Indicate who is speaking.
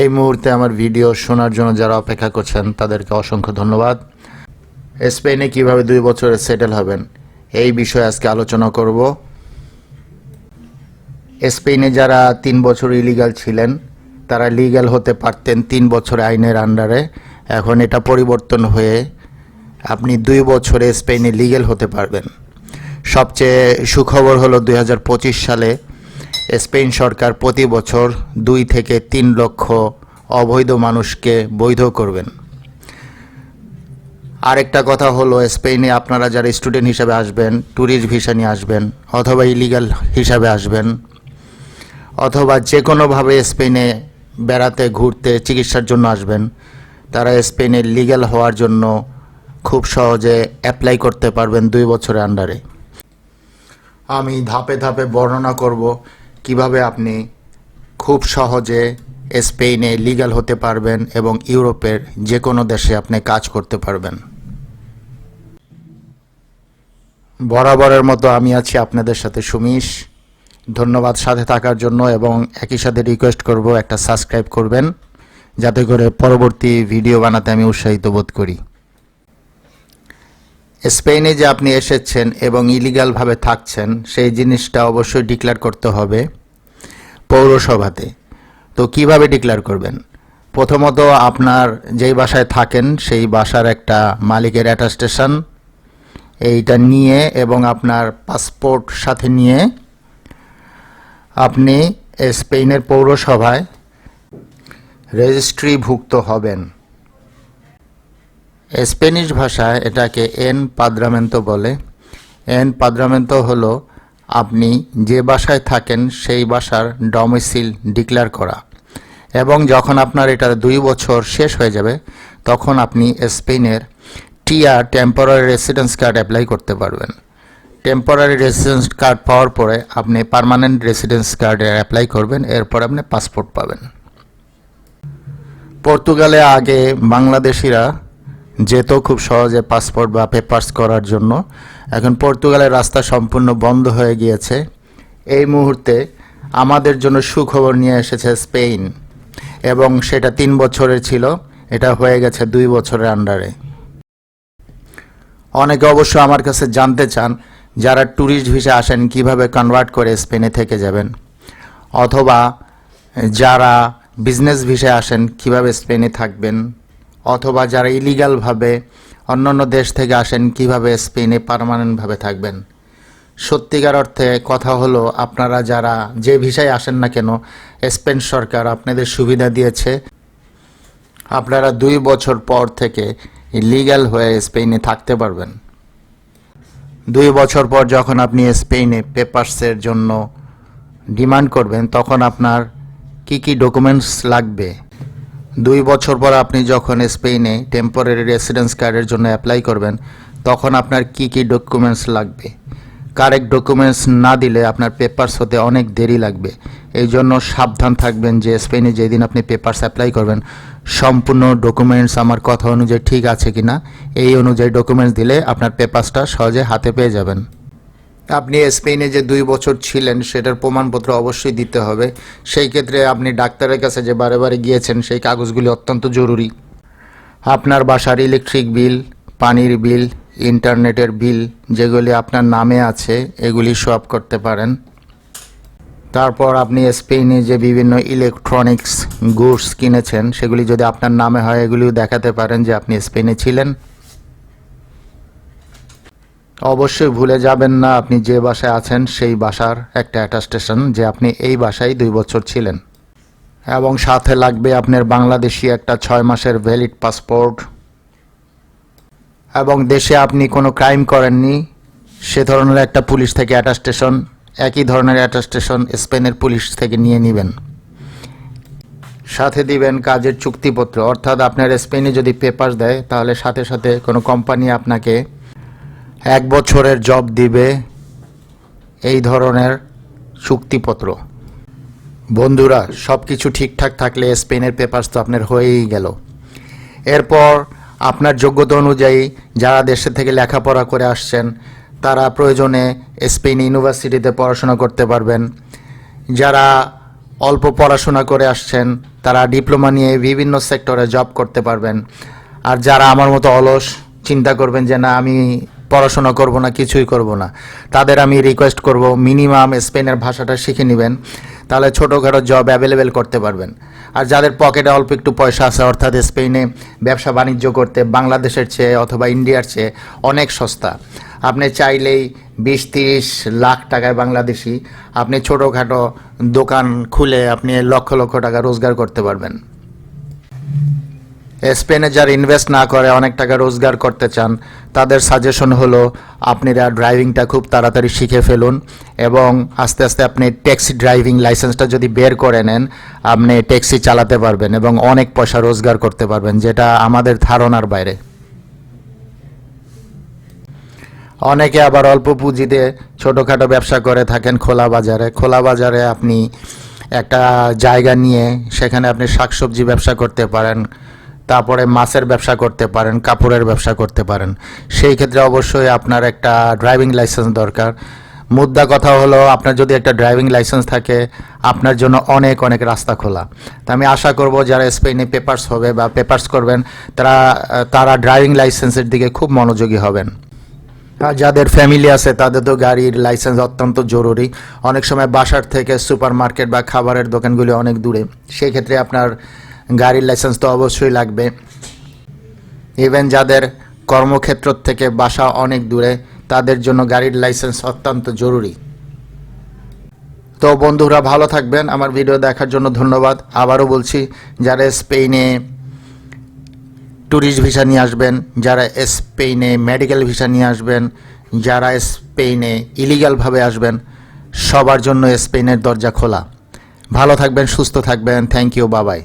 Speaker 1: এই মুহূর্তে আমার ভিডিও শোনার জন্য যারা অপেক্ষা করছেন, তাদেরকে অসংখ্য ধন্যবাদ। স্পেনে কীভাবে দুই বছরে সেটেল হবেন, এই বিষয়ে আজকে আলোচনা করব। স্পেনে যারা তিন বছর ইলিগাল ছিলেন, তারা লিগ্যাল হতে পারতেন তিন বছর আইনের আন্ডারে। এখন এটা পরিবর্তন হয়ে আপনি দুই বছরে স্পেনে লিগ্যাল হতে পারবেন। সবচেয়ে সুখবর হলো দু হাজার পঁচিশ সালে স্পেন সরকার প্রতি বছর দুই থেকে তিন লক্ষ অবৈধ মানুষকে বৈধ করবেন। আরেকটা কথা হলো, স্পেনে আপনারা যারা স্টুডেন্ট হিসাবে আসবেন, ট্যুরিস্ট ভিসা নিয়ে আসবেন, অথবা ইলিগাল হিসাবে আসবেন, অথবা যে কোনোভাবে স্পেনে বেড়াতে, ঘুরতে, চিকিৎসার জন্য আসবেন, তারা স্পেনে লিগ্যাল হওয়ার জন্য খুব সহজে অ্যাপ্লাই করতে পারবেন দুই বছরের আন্ডারে। আমি ধাপে ধাপে বর্ণনা করব। কীভাবে আপনি খুব সহজে স্পেনে লিগাল হতে পারবেন এবং ইউরোপের যে কোনো দেশে আপনি কাজ করতে পারবেন? বরাবরের মতো আমি আছি আপনাদের সাথে সুমিশ। ধন্যবাদ সাথে থাকার জন্য এবং একই সাথে রিকোয়েস্ট করব একটা সাবস্ক্রাইব করবেন, যাতে করে পরবর্তী ভিডিও বানাতে আমি উৎসাহিত বোধ করি। স্পেনে যে আপনি এসেছেন এবং ইলিগালভাবে থাকছেন, সেই জিনিসটা অবশ্যই ডিক্লেয়ার করতে হবে পৌরসভাতে। তো কীভাবে ডিক্লেয়ার করবেন? প্রথমত আপনার যেই বাসায় থাকেন, সেই বাসার একটা মালিকের অ্যাটাস্টেশন, এইটা নিয়ে এবং আপনার পাসপোর্ট সাথে নিয়ে আপনি স্পেনের পৌরসভায় রেজিস্ট্রিভুক্ত হবেন। স্পেনিশ ভাষায় এটাকে এন পাদ্রামেন্তো বলে। এন পাদ্রামেন্তো হলো আপনি যে বাসায় থাকেন সেই বাসার ডমিসিল ডিক্লেয়ার করা। এবং যখন আপনার এটার দুই বছর শেষ হয়ে যাবে, তখন আপনি স্পেনের টিয়া টেম্পোরারি রেসিডেন্স কার্ড অ্যাপ্লাই করতে পারবেন। টেম্পোরারি রেসিডেন্স কার্ড পাওয়ার পরে আপনি পার্মানেন্ট রেসিডেন্স কার্ডে অ্যাপ্লাই করবেন, এরপর আপনি পাসপোর্ট পাবেন। পর্তুগালে আগে বাংলাদেশিরা যেত খুব সহজে পাসপোর্ট বা পেপার্স করার জন্য। এখন পর্তুগালের রাস্তা সম্পূর্ণ বন্ধ হয়ে গিয়েছে। এই মুহূর্তে আমাদের জন্য সুখবর নিয়ে এসেছে স্পেন এবং সেটা তিন বছরের ছিল, এটা হয়ে গেছে দুই বছরের আন্ডারে অনেকে অবশ্য আমার কাছে জানতে চান, যারা ট্যুরিস্ট ভিসা আসেন, কীভাবে কনভার্ট করে স্পেনে থেকে যাবেন? অথবা যারা বিজনেস ভিসায় আসেন, কীভাবে স্পেনে থাকবেন? অথবা যারা ইলিগালভাবে অন্যান্য দেশ থেকে আসেন, কীভাবে স্পেনে পার্মানেন্টভাবে থাকবেন? সত্যিকার অর্থে কথা হলো, আপনারা যারা যে ভিসায় আসেন না কেন, স্পেন সরকার আপনাদের সুবিধা দিয়েছে। আপনারা দুই বছর পর থেকে লিগ্যাল হয়ে স্পেনে থাকতে পারবেন। দুই বছর পর যখন আপনি স্পেনে পেপারসের জন্য ডিমান্ড করবেন, তখন আপনার কি কি ডকুমেন্টস লাগবে? দুই বছর পর আপনি যখন স্পেনে টেম্পোরারি রেসিডেন্স কার্ডের জন্য অ্যাপ্লাই করবেন, তখন আপনার কি কি ডকুমেন্টস লাগবে? কারেক্ট ডকুমেন্টস না দিলে আপনার পেপারস হতে অনেক দেরি লাগবে। এই জন্য সাবধান থাকবেন যে স্পেনে যেদিন আপনি পেপারস অ্যাপ্লাই করবেন, সম্পূর্ণ ডকুমেন্টস আমার কথা অনুযায়ী ঠিক আছে কিনা, এই অনুযায়ী ডকুমেন্টস দিলে আপনার পেপারসটা সহজে হাতে পেয়ে যাবেন। আপনি স্পেনে যে দুই বছর ছিলেন, সেটার প্রমাণপত্র অবশ্যই দিতে হবে। সেই ক্ষেত্রে আপনি ডাক্তারের কাছে যে বারে বারে গিয়েছেন, সেই কাগজগুলি অত্যন্ত জরুরি। আপনার বাসার ইলেকট্রিক বিল পানির বিল ইন্টারনেটের বিল যেগুলি আপনার নামে আছে, এগুলি সব করতে পারেন। তারপর আপনি স্পেনে যে বিভিন্ন ইলেকট্রনিক্স গুডস কিনেছেন, সেগুলি যদি আপনার নামে হয়, এগুলিও দেখাতে পারেন যে আপনি স্পেনে ছিলেন। অবশ্যই ভুলে যাবেন না আপনি যে বাসায় আছেন, সেই বাসার একটা অ্যাটাস্টেশন যে আপনি এই বাসায় দুই বছর ছিলেন। এবং সাথে লাগবে আপনার বাংলাদেশি একটা ছয় মাসের ভ্যালিড পাসপোর্ট এবং দেশে আপনি কোনো ক্রাইম করেননি, সে ধরনের একটা পুলিশ থেকে অ্যাটাস্টেশন একই ধরনের অ্যাটাস্টেশন স্পেনের পুলিশ থেকে নিয়ে নেবেন। সাথে দিবেন কাজের চুক্তিপত্র, অর্থাৎ আপনার স্পেনে যদি পেপার দেয়, তাহলে সাথে সাথে কোনো কোম্পানি আপনাকে এক বছরের জব দিবে এই ধরনের চুক্তিপত্র। বন্ধুরা সব কিছু ঠিকঠাক থাকলে স্পেনের পেপারস তো আপনার হয়েই গেল। এরপর আপনার যোগ্যতা অনুযায়ী যারা দেশে থেকে লেখাপড়া করে আসছেন, তারা প্রয়োজনে স্পেন ইউনিভার্সিটিতে পড়াশোনা করতে পারবেন। যারা অল্প পড়াশোনা করে আসছেন, তারা ডিপ্লোমা নিয়ে বিভিন্ন সেক্টরে জব করতে পারবেন। আর যারা আমার মতো অলস, চিন্তা করবেন যে না, আমি পড়াশোনা করব না, কিছুই করব না। তাদের আমি রিকোয়েস্ট করব মিনিমাম স্পেনের ভাষাটা শিখে নেবেন। তাহলে ছোটোখাটো জব অ্যাভেলেবেল করতে পারবেন। আর যাদের পকেটে অল্প একটু পয়সা আছে, অর্থাৎ স্পেনে ব্যবসা বাণিজ্য করতে, বাংলাদেশের চেয়ে অথবা ইন্ডিয়ার চেয়ে অনেক সস্তা। আপনি চাইলেই বিশ তিরিশ লাখ টাকায় বাংলাদেশি, আপনি ছোটোখাটো দোকান খুলে আপনি লক্ষ লক্ষ টাকা রোজগার করতে পারবেন। স্পেনে যারা ইনভেস্ট না করে, অনেক টাকা রোজগার করতে চান, তাদের সাজেশন হলো আপনারা ড্রাইভিংটা খুব তাড়াতাড়ি শিখে ফেলুন এবং আস্তে আস্তে আপনি ট্যাক্সি ড্রাইভিং লাইসেন্সটা যদি বের করে নেন, আপনি ট্যাক্সি চালাতে পারবেন এবং অনেক পয়সা রোজগার করতে পারবেন, যেটা আমাদের ধারণার বাইরে। অনেকে আবার অল্প পুঁজিতে ছোটোখাটো ব্যবসা করে থাকেন খোলা বাজারে। খোলা বাজারে আপনি একটা জায়গা নিয়ে, সেখানে আপনি শাকসবজি ব্যবসা করতে পারেন। তারপরে মাছের ব্যবসা করতে পারেন, কাপড়ের ব্যবসা করতে পারেন। সেই ক্ষেত্রে অবশ্যই আপনার একটা ড্রাইভিং লাইসেন্স দরকার। মুদ্রা কথা হলো, আপনার যদি একটা ড্রাইভিং লাইসেন্স থাকে, আপনার জন্য অনেক অনেক রাস্তা খোলা। তা আমি আশা করব যারা স্পেনে পেপার্স হবে বা পেপার্স করবেন, তারা তারা ড্রাইভিং লাইসেন্সের দিকে খুব মনোযোগী হবেন। আর যাদের ফ্যামিলি আছে, তাদের তো গাড়ির লাইসেন্স অত্যন্ত জরুরি। অনেক সময় বাসার থেকে সুপার মার্কেট বা খাবারের দোকানগুলি অনেক দূরে। সেই ক্ষেত্রে আপনার গাড়ির লাইসেন্স তো অবশ্যই লাগবে। ইভেন যাদের কর্মক্ষেত্র থেকে বাসা অনেক দূরে, তাদের জন্য গাড়ির লাইসেন্স অত্যন্ত জরুরি। তো বন্ধুরা, ভালো থাকবেন। আমার ভিডিও দেখার জন্য ধন্যবাদ। আবারও বলছি, যারা স্পেনে ট্যুরিস্ট ভিসা নিয়ে আসবেন, যারা স্পেনে মেডিকেল ভিসা নিয়ে আসবেন, যারা স্পেনে ইলিগালভাবে আসবেন, সবার জন্য স্পেনের দরজা খোলা। ভালো থাকবেন, সুস্থ থাকবেন। থ্যাংক ইউ বাবাই